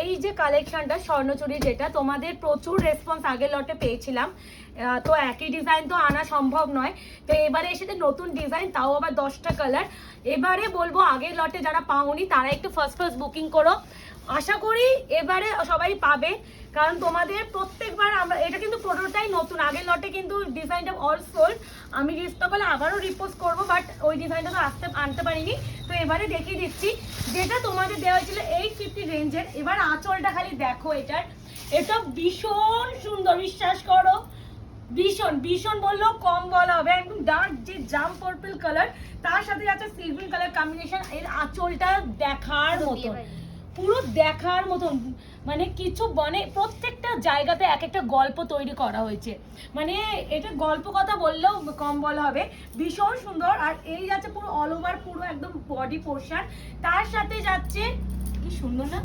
এই যে কালেকশনটা স্বর্ণচুরি যেটা, তোমাদের প্রচুর রেসপন্স আগের লটে পেয়েছিলাম। তো একই ডিজাইন তো আনা সম্ভব নয়। তো এবারে এসে নতুন ডিজাইন তাও আবার দশটা কালার এবারে বলব আগের লটে যারা পাওনি, তারা একটু ফার্স্ট ফার্স্ট বুকিং করো। আশা করি এবারে সবাই পাবে কারণ তোমাদের প্রত্যেকবার আমরা এটা কিন্তু পুরোটাই নতুন আগের লটে কিন্তু ডিজাইনটা অল সোল্ড আমি রিস্টক হলে আবারও রিপোস্ট করব বাট ওই ডিজাইনটা তো আসতে আনতে পারিনি। তো এবারে দেখিয়ে দিচ্ছি যেটা তোমাদের দেওয়া হয়েছিল এইট ফিফটি রেঞ্জের এবার আঁচলটা খালি দেখো এটার। এটা ভীষণ সুন্দর বিশ্বাস করো। ভীষণ ভীষণ বললেও কম বলা হবে। একদম ডার্ক যে জাম পার্পল কালার তার সাথে আছে সিলভার কালার কম্বিনেশন এর আঁচলটা দেখার মতন। পুরো দেখার মতন মানে কিছু মানে প্রত্যেকটা জায়গাতে এক একটা গল্প তৈরি করা হয়েছে। মানে এটা গল্প কথা বললেও কম বলা হবে। ভীষণ সুন্দর, আর এই যাচ্ছে পুরো অল ওভার পুরো একদম বডি পোর্শন তার সাথে যাচ্ছে, কি সুন্দর না?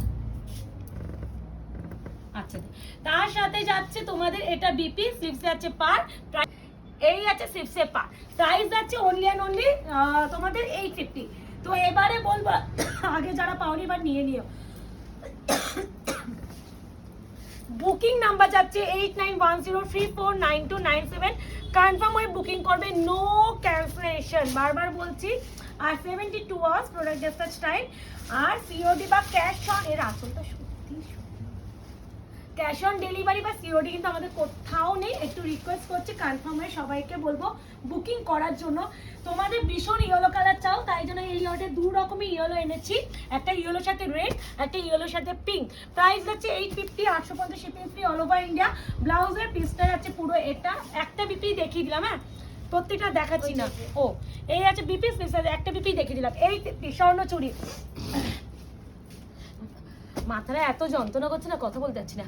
আচ্ছা তার সাথে যাচ্ছে তোমাদের এটা বিপি স্লিপসে আছে পার এই আছে সিপসে পা প্রাইস যাচ্ছে অনলি অ্যান্ড অনলি তোমাদের এইট ফিফটি তো এবারে বলব, আগে যারা পাওনি এবার নিয়ে নিও। বুকিং নাম্বার যাচ্ছে eight nine one zero three four nine two nine seven confirm হয়ে বুকিং করবে নো ক্যান্সেলেশন বারবার বলছি, আর seventy two hours product dispatch time আর সিওডি বা ক্যাশ অন এর আসলটা সত্যি ক্যাশ অন ডেলিভারি বা সিওডি কিন্তু আমাদের কোথাও নেই। একটু রিকোয়েস্ট করছি কনফার্ম হয়ে সবাইকে বলব, বুকিং করার জন্য। তোমাদের ভীষণ ইয়েলো কালার চাও লটে দু রকমের ইয়েলো এনেছি। একটা ইয়েলোর সাথে রেড একটা ইয়েলোর সাথে পিঙ্ক প্রাইস যাচ্ছে এইট ফিফটি আটশো পঞ্চাশ shipping free all over India ব্লাউজের পিসটা যাচ্ছে পুরো এটা। একটা বিপি দেখিয়ে দিলাম হ্যাঁ? প্রত্যেকটা দেখাচ্ছি না। ও এই আছে বিপি একটা বিপি দেখিয়ে দিলাম। এই স্বর্ণ চুড়ি। মাথাটা এত যন্ত্রণা করছে না কথা বলতে পারছি না।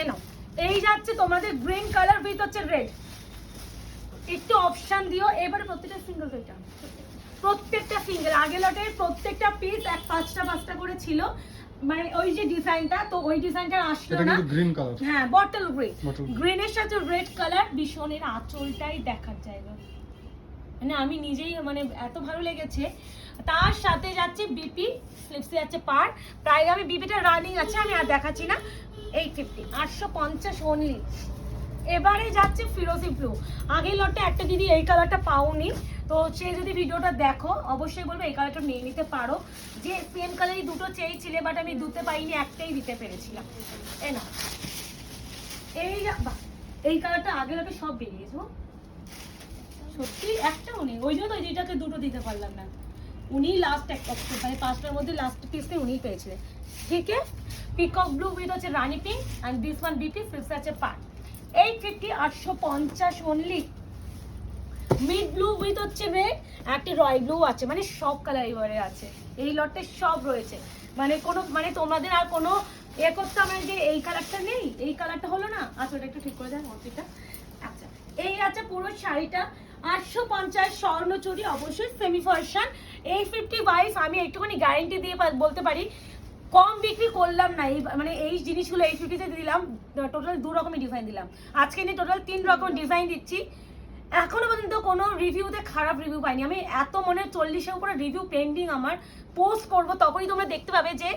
এ নাও। এই যাচ্ছে তোমাদের গ্রিন কালার উইথ হচ্ছে রেড একটু অপশন দিও এবারে প্রত্যেকটা সিঙ্গেল এটা প্রত্যেকটা সিঙ্গেল আগে লটের প্রত্যেকটা পিস এক পাঁচটা পাঁচটা করে ছিল। মানে ওই যে ডিজাইনটা তো ওই ডিজাইনটা আসলো না। গ্রিন কালার হ্যাঁ বটল গ্রিন। গ্রিনের সাথে রেড কালার ভীষণের আঁচলটাই দেখার জায়গা। মানে আমি নিজেই মানে এত ভালো লেগেছে। তার সাথে যাচ্ছে বিপি স্লিপসে যাচ্ছে পার। প্রায় আমি বিপিটা রানিং আছে আমি আর দেখাচ্ছি না। এইট ফিফটি আটশো পঞ্চাশ অনলি এবারে যাচ্ছে ফিরোজি ব্লু আগের লটটা একটা দিদি এই কালারটা পাওনি। তো সে যদি ভিডিওটা দেখো, অবশ্যই বলব এই কালারটা নিয়ে নিতে পারো। যে সেম কালারই দুটো চেয়েছিলে বাট আমি দুতে পাইনি, একটাই দিতে পেরেছিলাম। এ না এই এই কালারটা আগের লটে সব বেরিয়েছে। সত্যি একটাও নেই ওই জন্য তো ওই দুইটাকে দুটো দিতে পারলাম না। উনি লাস্ট এক মানে পাঁচটার মধ্যে লাস্ট পিসে উনিই পেয়েছিলেন। ঠিক আছে? পিকক ব্লু উইথ হচ্ছে rani pink and this one BP six আছে পার এইট ফিফটি আটশো পঞ্চাশ অনলি মিড ব্লু উইথ হচ্ছে রেড একটা রয় ব্লু আছে মানে সব কালার আছে। এই লটে সব রয়েছে। মানে কোনো মানে তোমাদের আর কোনো এ করতে না যে এই কালারটা নেই, এই কালারটা হলো না। আচ্ছা ওটা একটু ঠিক করে দেন অর্পিতা আচ্ছা এই আছে পুরো শাড়িটা, আটশো পঞ্চাশ স্বর্ণচুরি অবশ্যই সেমি ভার্সন এই ফিফটি ওয়াইজ আমি একটুখানি গ্যারেন্টি দিয়ে বলতে পারি, কম বিক্রি করলাম না, এই মানে এই জিনিসগুলো এই ফিফটিতে দিলাম টোটাল দু রকমের ডিজাইন দিলাম। আজকে নিয়ে টোটাল তিন রকম ডিজাইন দিচ্ছি। এখনও পর্যন্ত কোনো রিভিউতে খারাপ রিভিউ পাইনি। আমি এত মনে চল্লিশের উপরে রিভিউ পেন্ডিং আমার। পোস্ট করব তখনই তোমরা দেখতে পাবে যে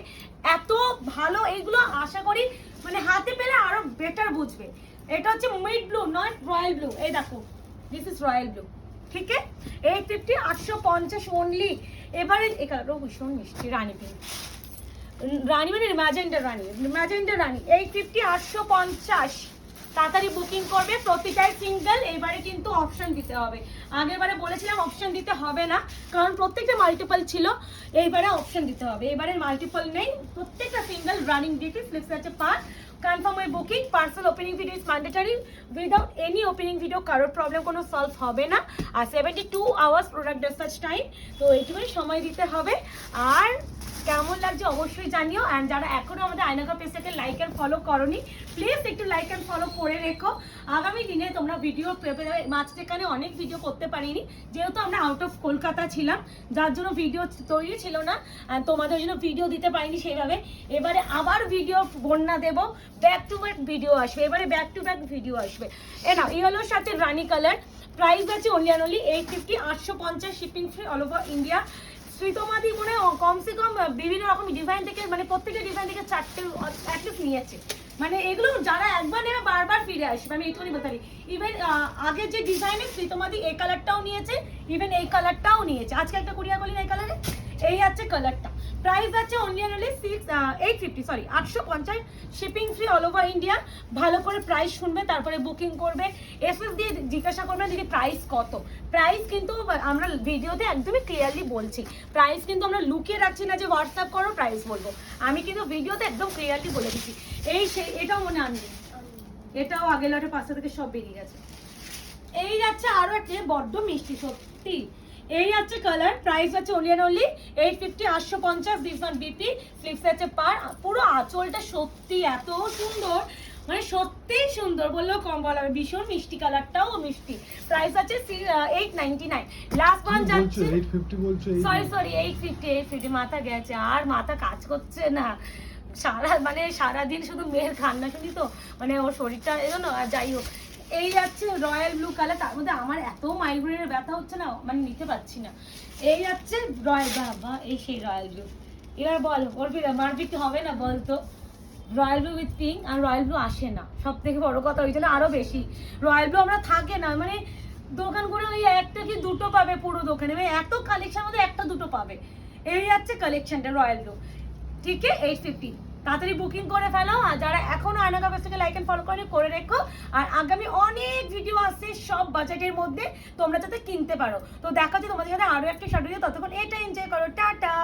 এত ভালো এইগুলো আশা করি মানে হাতে পেলে আরও বেটার বুঝবে। এটা হচ্ছে মিড ব্লু নয় রয়্যাল ব্লু এই দেখো দিস ইজ রয়্যাল ব্লু ঠিক আছে? এইট ফিফটি আটশো পঞ্চাশ অনলি এবারে এই কালারও ভীষণ মিষ্টি রানী পিঙ্ক রানী মানে ম্যাজেন্ডা রানী ম্যাজেন্ডা রানী। এই ফিফটি আটশো পঞ্চাশ। তাড়াতাড়ি বুকিং করবে প্রতিটাই সিঙ্গেল এইবারে কিন্তু অপশন দিতে হবে। আগেরবারে বলেছিলাম অপশন দিতে হবে না, কারণ প্রত্যেকটা মাল্টিপল ছিল, এইবারে অপশন দিতে হবে। এবারে মাল্টিপল নেই, প্রত্যেকটা সিঙ্গেল রানিং ডিটি ফ্লিপস আছে পার। কনফার্ম ওই booking parcel opening video is mandatory without any opening video কারোর প্রবলেম কোনো সলভ হবে না। আর seventy two hours product dispatch time তো এইটুকুনি সময় দিতে হবে। আর কেমন লাগছে অবশ্যই জানিও। অ্যান্ড যারা এখনও আমাদের আয়নাকা পেজটাকে লাইক অ্যান্ড ফলো করনি প্লিজ একটু লাইক অ্যান্ড ফলো করে রেখো। আগামী দিনে তোমরা ভিডিও মাঝখানে অনেক ভিডিও করতে পারিনি। যেহেতু আমরা আউট অফ কলকাতা ছিলাম, যার জন্য ভিডিও তৈরি ছিল না তোমাদের জন্য ভিডিও দিতে পারিনি সেইভাবে। এবারে আবার ভিডিও বন্যা দেবো। ব্যাক টু ব্যাক ভিডিও আসবে। এবারে ব্যাক টু ব্যাক ভিডিও আসবে। এ না ইয়েলোর সাথে রানি কালার প্রাইস আছে অনলি অনলি এইট ফিফটি আটশো পঞ্চাশ shipping free all over India শ্রীতমাদি মনে কমসে কম বিভিন্ন রকম ডিজাইন থেকে মানে প্রত্যেকটা ডিজাইন থেকে চারটে অ্যাটলিস্ট নিয়েছে। মানে এগুলো যারা একবার নেবে, বারবার ফিরে আসবে। আমি এটুকুনি বলতে পারি। ইভেন আগের যে ডিজাইনে শ্রীতমাদি এই কালারটাও নিয়েছে ইভেন এই কালারটাও নিয়েছে। আজকে একটা কুড়িয়া বলি এই কালারে এই হচ্ছে কালারটা প্রাইস আছে only only six eight fifty sorry আটশো পঞ্চাশ shipping free all over India ভালো করে প্রাইস শুনবে, তারপরে বুকিং করবে। এসএস দিয়ে জিজ্ঞাসা করবে দিদি প্রাইস কত। প্রাইস কিন্তু আমরা ভিডিওতে একদমই ক্লিয়ারলি বলছি। প্রাইস কিন্তু আমরা লুকিয়ে রাখছি না যে হোয়াটসঅ্যাপ করো প্রাইস বলব। আমি কিন্তু ভিডিওতে একদম ক্লিয়ারলি বলে দিচ্ছি। এই সেই এটাও মনে আনবে। এটাও আগের লটে পাঁচটা থেকে সব বেরিয়ে গেছে। এই যাচ্ছে আরও একটা বড্ড মিষ্টি, সত্যি। এই আছে কালার প্রাইস আছে only and only eight fifty আটশো পঞ্চাশ দিস ওয়ান বিপি স্লিপস আছে পার পুরো আঁচলটা সত্যি এত সুন্দর মানে সত্যিই সুন্দর বললেও কম বলা হবে ভীষণ মিষ্টি কালারটাও মিষ্টি। প্রাইস আছে eight ninety nine last one যাচ্ছে sorry sorry eight fifty eight fifty মাথা গেছে আর মাথা কাজ করছে না। সারা মানে সারাদিন শুধু মেয়ের কান্না শুনি তো মানে ওর শরীরটা এজন্য আর যাই হোক। এই যাচ্ছে রয়্যাল ব্লু কালার, তার মধ্যে আমার এত মাইগ্রেনের ব্যথা হচ্ছে না মানে নিতে পারছি না। এই যাচ্ছে রয়্যাল, বাবা, এই সেই রয়্যাল ব্লু। এবার বল ওর মারপিট হবে না বল তো রয়্যাল ব্লু উইথ পিঙ্ক আর রয়্যাল ব্লু আসে না। সব থেকে বড় কথা ওই জন্য আরও বেশি। রয়্যাল ব্লু আমরা থাকে না মানে দোকান করে ওই একটা কি দুটো পাবে পুরো দোকানে মানে এত কালেকশন মধ্যে একটা দুটো পাবে। এই যাচ্ছে কালেকশনটা রয়্যাল ব্লু। ঠিক এইট ফিফটি তাড়াতাড়ি বুকিং করে ফেলো, আর যারা এখনও আয়না থেকে লাইক এন্ড ফলো করে করে রেখো। আর আগামী অনেক ভিডিও আসছে সব বাজেটের মধ্যে, তোমরা যাতে কিনতে পারো। তো দেখা যাচ্ছে তোমাদের সাথে আরও একটা শর্ট ভিডিও ততক্ষণ এটা এনজয় করো, টাটা!